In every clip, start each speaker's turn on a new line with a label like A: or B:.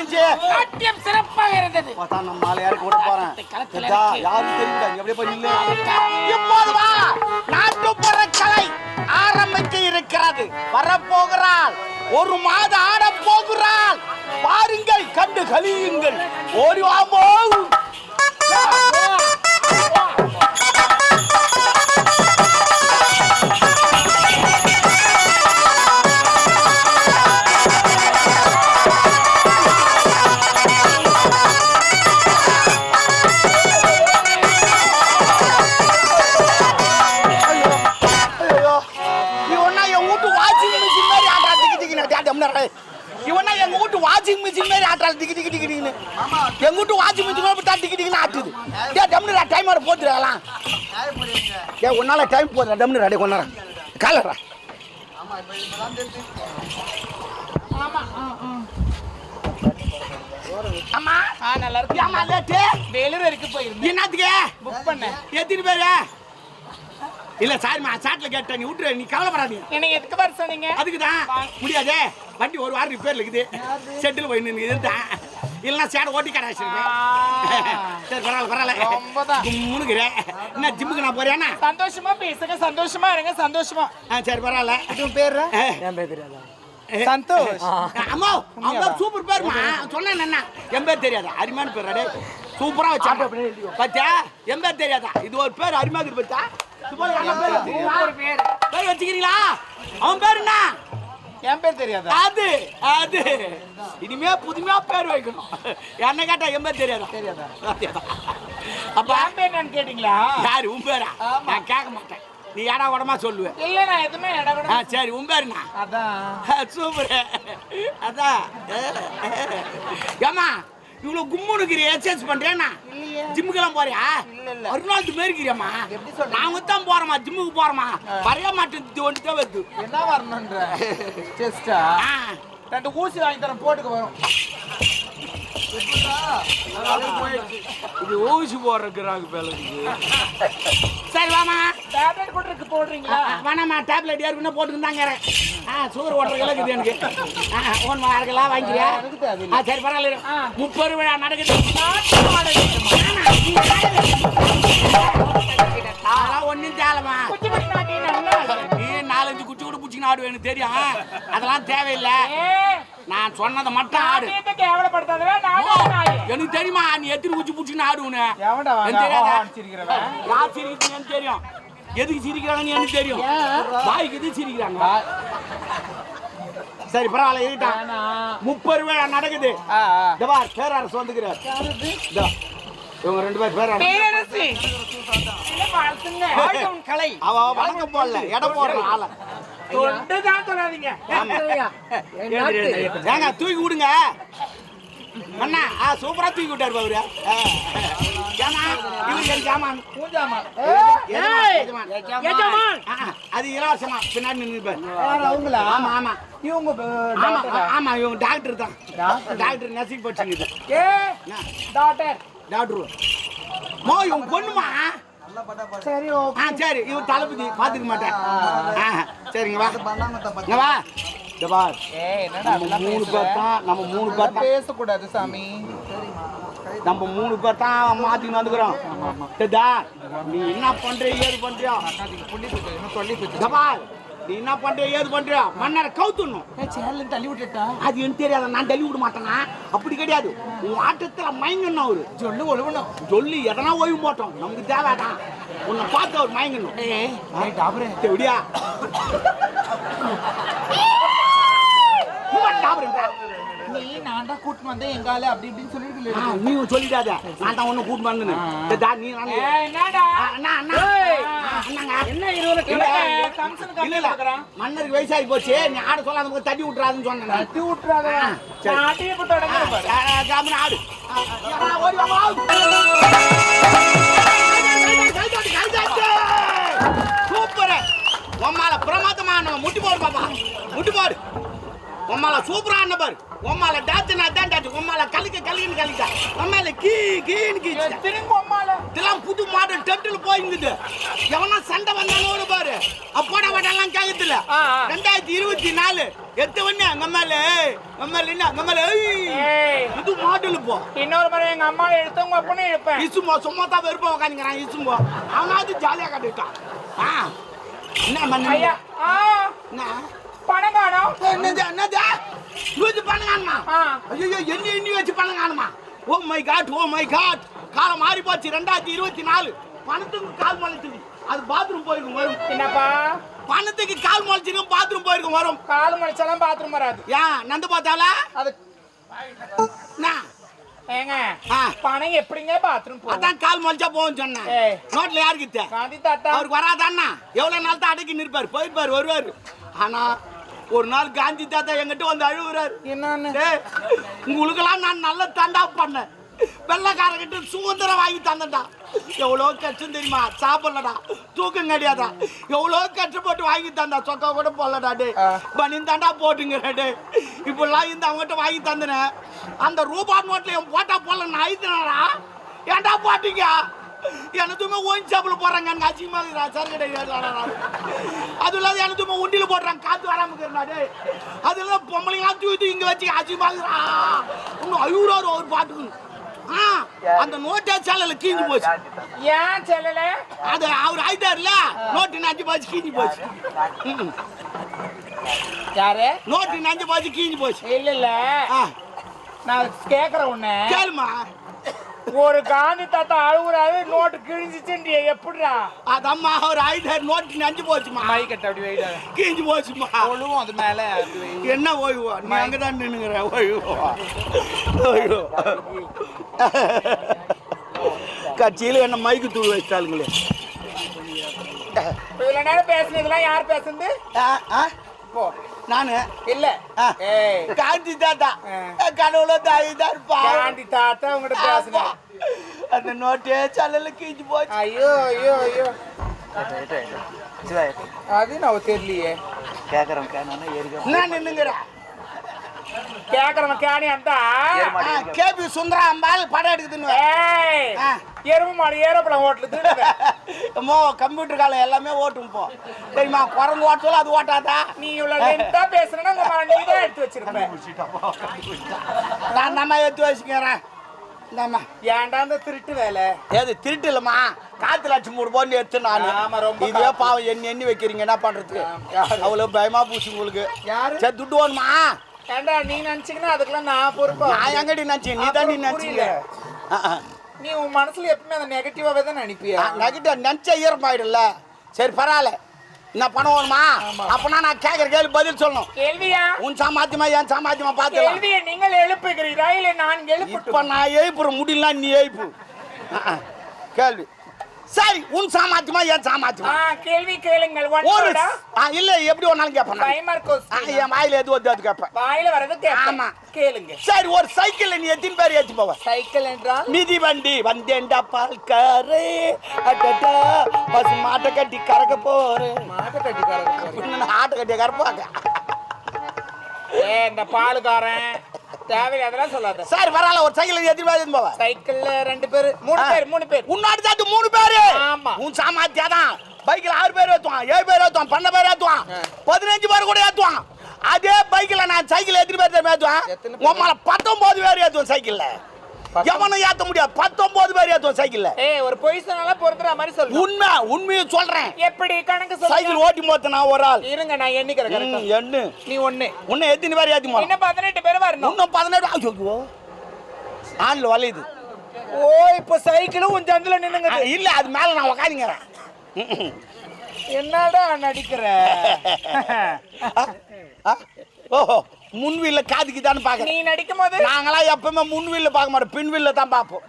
A: இருந்துச்சு
B: நாட்டியம் சிறப்பாக இருந்தது.
A: பார்த்தா நம்ம நாலு யாருக்கு கூட போறேன். யாரும் தெரியல நீ அப்படியே போய்
C: இப்போது வா. நாட்டுப்புற கலை ஆரம்பிக்க இருக்கிறது. வரப்போகிறாள். ஒரு மாத ஆடப் போகிறாள். பாருங்கள் கண்டு கலியுங்கள் ஓடி வாமோ டே டம்னர் டைம் வர போட்டுருக்கலாம் ஏ உன்னால டைம் போதுடா டம்னர் அடே கொண்டாரா காலரா ஆமா
B: ஆ நல்லா இருக்கு
C: ஏமா லேட்டு
B: வேலூர் வரைக்கும் போயிருந்தேன்.
C: என்னத்துக்கு?
B: புக் பண்ணேன்
C: எத்தனை பேரு இல்ல சாரிம்மா சாட்ல கேட்ட நீ விட்டுரு நீ கவலைப்படாதீங்க
B: என்னை எதுக்கு வர சொன்னீங்க?
C: அதுக்கு தான் முடியாதே. வண்டி ஒரு வாரம் ரிப்பேர்ல இருக்குது. செட்டில் போய் நின்று இதுதான் இல்லைன்னா சேடை ஓட்டி கடை வச்சிருப்பேன் சரி பரவாயில்ல பரவாயில்ல.
B: ரொம்பதான்.
C: முன்னுக்குறேன் என்ன ஜிம்முக்கு நான் போறியாண்ணா?
B: சந்தோஷமா பேசுங்க சந்தோஷமா இருங்க சந்தோஷமா.
C: ஆ சரி பரவாயில்ல.
B: உன் பேரு
A: என் பேர் தெரியாதா?
B: சந்தோஷ்.
C: அம்மா அவன் சூப்பர் பேருமா? சொன்னேன் என்ன என் பேர் தெரியாதா? அருமையான பேர் அடே. சூப்பரா வச்சான் பாத்தியா என் பேர் தெரியாதா? இது ஒரு பேர் அருமையா இருக்கு பார்த்தா இது போல நல்ல பேர் வச்சுக்கிறீங்களா?
B: ஒரு பேர்.
C: பேர் வச்சுக்கிறீங்களா அவன் பேர் என்ன?
B: என் பேர் தெரியாதா?
C: அது அது. இனிமே புதுமையா பேர் வைக்கணும். என்ன கேட்டா என் பேர் தெரியாதா?
B: தெரியாதா?
C: அப்ப
B: என் பேர் என்னன்னு கேட்டீங்களா?
C: யாரு? உன் பேரா. நான் கேட்க மாட்டேன். நீ ஏடா உடமா சொல்லுவேன்
B: இல்ல நான் எதுவுமே இடம்
C: ஆ சரி உன் பேருண்ணா
B: அதான்.
C: சூப்பர். அதான். ஏமா இவ்வளவு கும்முனுக்குறி எக்ஸசைஸ் பண்றேன்னா
B: இல்லையே.
C: ஜிம்முக்கெல்லாம் போறியா?
B: இல்ல, இல்ல.
C: ஒரு நாள் மாரி இருக்கிறியம்மா? நாங்க தான் போறோமா ஜிம்முக்கு போறோமா வரைய மாட்டேன் ஒன்று தான் வருது.
B: என்ன வரணுன்ற? செஸ்டா ரெண்டு ஊசி வாங்கி தரேன் போட்டுக்க வரும்.
C: இது ஊசி போடுறதுக்கு பேலுக்கு சரி வாமா
B: டேப்லெட் கூட இருக்கு போடுறீங்களா?
C: வேணாமா டேப்லெட் ஏற்கனவே போட்டுருந்தாங்க ஆ சுகர் ஓட்டுற கிலோக்குது எனக்கு. ஆ ஒன்று வாரக்கலாம் வாங்கிக்கிறியா. ஆ சரி பரவாயில்ல. முப்பது விழா நடக்குது. ஒன்றும்
B: நல்லா
C: நீ நாலஞ்சு குச்சி கூட பிடிச்சி ஆடு எனக்கு தெரியும். அதெல்லாம் தேவையில்லை. நான் சொன்னதை மட்டும் ஆடு. எனக்கு தெரியுமா நீ எத்தனை குச்சி பிடிச்சி ஆடுவனு
B: எவன்டா வாங்க,
C: எனக்கு தெரியாதா? தெரியும். எதுக்கு சிரிக்கிறாங்கன்னு எனக்கு தெரியும்? வாய்க்கு எது சிரிக்கிறாங்க? சரி பரவாயில்ல
B: வேணாம்.
C: முப்பது விழா நடக்குது. பேரரசு வந்துக்கிறார். இவங்க ரெண்டு பேர் பேரரசு.
B: கலை.
C: அவ வணக்கம் போடல எடை போடுற ஆள. ஏங்க தூக்கி விடுங்க. அண்ணா சூப்பரா தூக்கி விட்டாரு அவரு. அது இலவசமா. பின்னாடி
B: அவங்களா?
C: ஆமா ஆமா.
B: இவங்க
C: ஆமா இவங்க டாக்டர் தான்.
B: டாக்டர்.
C: நர்சிங் படிச்சுங்குது
B: ஏய், டாக்டர்.
C: டாக்டர் மோ இவங்க பொண்ணுமா?
B: சரி, ஓகே.
C: ஆ சரி. இவன் தளபதி. பாத்துக்க மாட்டேன் ஆ, சரிங்க வா. இங்க வா. இந்த பார்
B: ஏய், என்னடா
C: நம்ம
B: அப்படிலாம்
C: மூணு? பேர் தான். நம்ம மூணு பேர்
B: அப்படிலாம்
C: தான்
B: பேசக்கூடாது சாமி.
C: நம்ம மூணு பேர் தான் மாத்தி வந்துக்கிறோம் சரிதா நீ என்ன பண்ற ஏது பண்றியா பார் நீ என்ன பண்ற ஏது பண்றியா மன்னரை கவுத்துணும்.
B: தள்ளி விட்டுட்டா?
C: அது எனக்கு தெரியாத? நான் தள்ளி விட மாட்டேனா? அப்படி கிடையாது. உன் ஆட்டத்துல மயங்கணும் அவரு.
B: சொல்லு ஒழுவணும்.
C: சொல்லி எதனா ஓய்வு போட்டோம். நமக்கு தேவைதான் உன்னை பார்த்து அவர் மயங்கணும்.
B: ஏய் டாபரே. நான் தான் கூட்டிட்டு வந்தேன் எங்க ஆளு அப்படி இப்படின்னு சொல்லிட்டு
C: நீ சொல்லிடாத நான் தான் ஒண்ணு கூட்டு வந்தேன்னு சரிதா, நீ மன்னருக்கு வயசாகி போச்சு நீ ஆட சொல்லாத தட்டி விட்டுறாதுன்னு சொன்னேன்.
B: தட்டி விட்டுறாத
C: ஆ, சரி.
B: நான் அடியை போட்டு
C: ஆ,
B: அடங்குறேன் பாரு.
C: ஆ, கம்முனு ஆடு ஓடி. சூப்பர் உம்மால பிரமாதமான முட்டி போடு பாப்பா முட்டி போடு உம்மால சூப்பரா ஆடின பாரு. உம்மால டாத்து நான் தான் டாத்து. உம்மால கலிக்க கலிக்கன்னு கலிக்க. உம்மால கீ கீன்னு கீ
B: திரும்ப அம்மால
C: இதெல்லாம் புது மாடல் டெட்டில் போயிருக்குது எவனா சண்டை வந்தானோன்னு பாரு. அப்பாட
B: ஆ, ஆ.
C: ரெண்டாயிரத்தி இருபத்தி நாலு. எத்த ஒண்ணு அங்கம்மால அங்கம்மால என்ன? அங்கம்மால
B: ஏய்
C: இது மாடல் போ.
B: இன்னொரு முறை எங்க அம்மாவை எடுத்து உங்க அப்பனும் எடுப்பேன்.
C: இசும்போ சும்மா தான் வெறுப்பா உட்காந்துக்கிறான் இசும்போ. அவனாவது ஜாலியா கட்டுட்டான் ஆ. என்ன பண்ண
B: ஐயா ஆ.
C: என்ன?
B: பணம் காணோம்
C: என்னது என்னது? லூசு பண்ணுங்கம்மா
B: ஆ.
C: ஐயோ எண்ணி எண்ணி வச்சு பண்ணுங்கம்மா oh my god oh my god. காலம் மாறி போச்சு ரெண்டாயிரத்தி இருபத்தி நாலு பணத்துக்கு கால் முளைச்சுது. அது பாத்ரூம் போயிருக்கும் வரும்.
B: என்னப்பா?
C: பணத்துக்கு கால் முளைச்சிருக்கும் பாத்ரூம் போயிருக்கும் வரும்.
B: கால் மடிச்சாலும் பாத்ரூம் வராது.
C: ஏன் நந்து பார்த்தால
B: அது ஏங்க. பணம் எப்படிங்க பாத்ரூம்
C: அதான் கால் முளைச்சா போகும் சொன்னேன். நோட்ல யாருக்கு அவருக்கு வராதாண்ணா. எவ்வளவு நாள் தான் அடக்கி நிற்பார் போயிருப்பார் வருவார். ஆனா ஒரு நாள் காந்தி தாத்தா எங்கிட்ட வந்து அழுகுறாரு.
B: என்னன்னு?
C: உங்களுக்கெல்லாம் நான் நல்ல தண்டா பண்ணேன். வெள்ளக்காரங்கிட்ட சுதந்திரம் வாங்கி தந்தேன்டா. எவ்வளோ கஷ்டம் தெரியுமா? சாப்பிடலடா. தூக்கம் கிடையாதா? எவ்வளோ கஷ்டப்பட்டு வாங்கி தந்தா? சொக்கா கூட போடலடா டே
B: ஆ.
C: பனி தாண்டா போட்டுங்கிற டே இப்படிலாம் இந்த அவங்ககிட்ட வாங்கி தந்தனேன் அந்த ரூபா நோட்டில் என் போட்டா போடல நான் ஐத்தினடா ஏன்டா போட்டீங்க? எனதுமே ஓயின் சாப்பிட போறாங்க எனக்கு அசிங்கமா இருக்குடா சரி கிடையாது அது இல்லாத எனதுமே உண்டியில போடுறாங்க. காத்து வராம இருக்கிறா டே அது இல்லாத பொம்பளைங்களாம் தூக்கி இங்க வச்சு அசிங்கமா இருக்குடா இன்னும் ஐயூறாரு ஒரு பாட்டுக்கு அந்த நோட்டே சேலையில கீஞ்சு போச்சு.
B: ஏன் செல்லல
C: அது அவர் ஆயிட்டாருல. நோட்டு நஞ்சு போச்சு கீஞ்சு போச்சு.
B: யாரு?
C: நோட்டு நஞ்சு போச்சு கீஞ்சு போச்சு.
B: இல்ல இல்ல. நான் கேக்குறேன் உன்ன.
C: கேளுமா.
B: ஒரு காந்தி தாத்தா அழுகுறாரு நோட்டு கிழிஞ்சிச்சுன்றிய எப்படிடா?
C: அதம்மா அவர் ஆயிட்டாரு நோட்டு நஞ்சு போச்சுமா
B: மை கட்ட அப்படி வைடா
C: கீஞ்சு போச்சுமா
B: ஒழுவும் அது மேல.
C: என்ன ஓய்வா? நீ அங்கதான் நின்னுங்கிற ஓய்வா? ஓய்வோ. கட்சியில் என்ன மைக்கு தூள் வச்சிட்டாளுங்களே
B: இப்ப இவ்வளவு நேரம் பேசுனதெல்லாம் யார் பேசுனது?
C: நானு?
B: இல்ல.
C: ஆ.
B: ஏய்
C: காந்தி தாத்தா. கடவுள தாய் தான் இருப்பா
B: காந்தி தாத்தா உங்ககிட்ட பேசுனேன்.
C: அந்த நோட்டே சல்லல கீஞ்சு போச்சு.
B: ஐயோ ஐயோ ஐயோ. அது நான் தெரியலையே.
C: என்ன நின்னுங்கிற
B: கேக்குறவன் கேணி அந்த.
C: கேபி சுந்தரா அம்பாள் படம் எடுக்குதுன்னு.
B: எருமை மாடு ஏரோப்ளேன் ஓட்டல திருடுங்க
C: அம்மோ கம்ப்யூட்டர் காலம் எல்லாமே ஓட்டும் போ. தெரியுமா குரங்கு ஓட்டல அது ஓட்டாதா?
B: நீ இவ்வளவு லென்த்தா மகன் நீ தான் எடுத்து வச்சிருப்ப.
C: நான் நம்ம எடுத்து வச்சுக்கிறேன். இந்தாம்மா.
B: ஏன்டா இந்த திருட்டு வேலை?
C: ஏது திருட்டு இல்லம்மா. காத்து லட்சம் மூணு போன்னு எடுத்து நான்.
B: காத்து.
C: பாவம் எண்ணி எண்ணி வைக்கிறீங்க என்ன பண்றது?
B: யாரு?
C: அவ்வளவு பயமா பூசி உங்களுக்கு.
B: யாரு?
C: சரி துட்டு வேணுமா?
B: ஏன்டா நீ நினைச்சீங்கன்னா அதுக்கெல்லாம் நான் பொறுப்பா?
C: நான் எங்கடி நினைச்சேன்? நீ தான் நீ நினைச்சீங்க.
B: நீ உன் மனசுல எப்பவுமே அந்த நெகட்டிவாவே தான் நினைப்பியா?
C: நெகட்டிவ் நினைச்ச ஈரமாயிடும்ல. சரி பரவாயில்ல. என்ன பணம் வேணுமா. அப்பனா நான் கேட்குற கேள்வி பதில் சொல்லணும்.
B: கேள்வியா?
C: உன் சாமாத்தியமா என் சாமாத்தியமா பார்த்து
B: கேள்வியை நீங்கள் எழுப்புகிறீரா? இல்ல நான்
C: இப்ப
B: எழுப்பட்டும்
C: நான் எழுப்புற முடியல நீ எழுப்பு. கேள்வி. சரி உன் சாமாத்தியமா என் சாமாத்தியமா?
B: கேள்வி கேளுங்கள்.
C: ஒரு இல்ல எப்படி கேட்பேன்.
B: டைமர்
C: ஆ,
B: கொஸ்டின்
C: என் வாயில எது வருது அது கேட்பேன்.
B: வாயில வரது கேட்பேன்.
C: ஆமா.
B: கேளுங்க.
C: சரி ஒரு சைக்கிள்ல நீ எத்தனை பேர் ஏத்தி போவ?
B: சைக்கிள் என்றால்?
C: மிதி வண்டி வந்தேன்டா பால்காரே. அடடா பசு மாட்டை கட்டி கறக்க போறேன்
B: மாட்டு கட்டிக்காரங்க
C: இன்னும் ஆட்டை கட்டி கறப்பாங்க.
B: ஏ இந்த பாலுக்காரன். தேவையில்லாதெல்லாம் சொல்லாத
C: சரி பரவாயில்ல ஒரு சைக்கிள் எத்தனை பேர் போவ
B: சைக்கிள்ல ரெண்டு பேர் மூணு பேர் மூணு பேர்
C: உன்னாடி தான் மூணு பேரு
B: ஆமா.
C: உன் சாமாத்தியா தான் பைக்ல ஆறு பேர் ஏத்துவான் ஏழு பேர் ஏத்துவான் பன்னெண்டு பேர் ஏத்துவான்
B: ஆ.
C: பதினஞ்சு பேர் கூட ஏத்துவான் அதே பைக்ல நான் சைக்கிள் எத்தனை பேர்
B: பேர்?
C: உன் மேல பத்தொன்பது பேர் ஏத்துவான் சைக்கிள்ல. எவனும் ஏத்த முடியாது. பத்தொன்பது பேர் ஏத்துவான் சைக்கிள்ல.
B: ஏய் ஒரு பொய் சொன்னாலும் பொறுத்துற மாதிரி சொல்லு.
C: உண்மை உண்மையை சொல்றேன்.
B: எப்படி கணக்கு சொல்லு
C: சைக்கிள் ஓட்டி மோத்த நான் ஒரு ஆள்.
B: இருங்க நான் எண்ணிக்கிறேன் கரெக்டா
C: ம், என்ன
B: நீ ஒண்ணு.
C: உன்னை எத்தனை பேர் ஏத்தி போனோம்?
B: இன்னும் பதினெட்டு பேர் வரணும்.
C: இன்னும் பதினேழு ஐயோ ஆண்ல வலியுது
B: ஓ இப்போ சைக்கிளும் உன் சந்தில
C: ஆ,
B: நின்னுங்க
C: இல்ல அது மேல நான் உக்காந்துங்கிறேன்.
B: என்னடா நடிக்கிற?
C: ஓஹோ. முன்வீல்ல காதுக்கு தானே
B: நீ
C: பாக்குறேன்
B: நடிக்கும் போது
C: நாங்களாம் எப்பவுமே முன்வீல்ல பார்க்க மாட்டோம் பின்வீல்ல தான் பார்ப்போம்.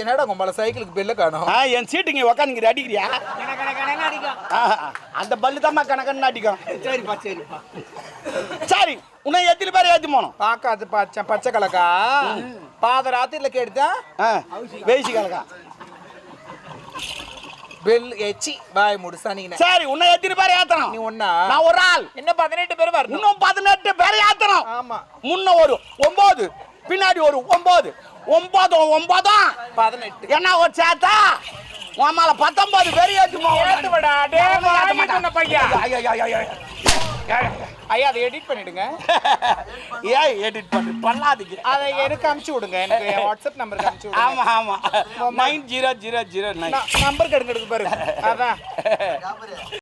B: என்னடா உங்கள சைக்கிளுக்கு பில்ல காணும்?
C: ஆ என் சீட்டுங்க உக்காந்துக்கிற அடிக்கிறியா? அந்த பல்லு தான் கணக்கன்னு அடிக்கும்.
B: சரிப்பா சரிப்பா.
C: சரி உன்னை எத்தனை பேர் ஏற்றி போனோம்?
B: பாக்காது பச்சை பச்சை கலக்கா? பாத ராத்திரில கேட்டுதா
C: ஆ வேசி கணக்கா
B: பெல் எச்சி பாய் முடு சனிங்க
C: சரி உன்னை எத்தனை பேர் ஏத்தணும்.
B: நீ ஒண்ணா?
C: நான் ஒரு ஆள்.
B: இன்னும் பதினெட்டு பேர் வரணும்?
C: இன்னும் பதினெட்டு பேர் ஏத்தணும்.
B: ஆமா.
C: முன்ன ஒரு ஒன்பது பின்னாடி ஒரு ஒன்பது ஒன்பதும் ஒன்பதும்
B: பதினெட்டு.
C: என்ன ஒரு சேர்த்தா உன் மேல பத்தொன்பது பேர் ஏத்துமா
B: ஏத்துவடா, வாங்கிட்டு
C: மாட்டான்.
B: பையன். ஐயா, அதை எடிட் பண்ணிடுங்க.
C: ஏன் எடிட் பண்ணு? பண்ணாதீங்க.
B: அதை எனக்கு அனுப்பிச்சு விடுங்க. எனக்கு என் வாட்ஸ்அப் நம்பருக்கு அனுப்பிச்சு விடுங்க.
C: ஆமா ஆமா. Nine zero zero zero nine.
B: Number கெடுங்க பாரு அதான்.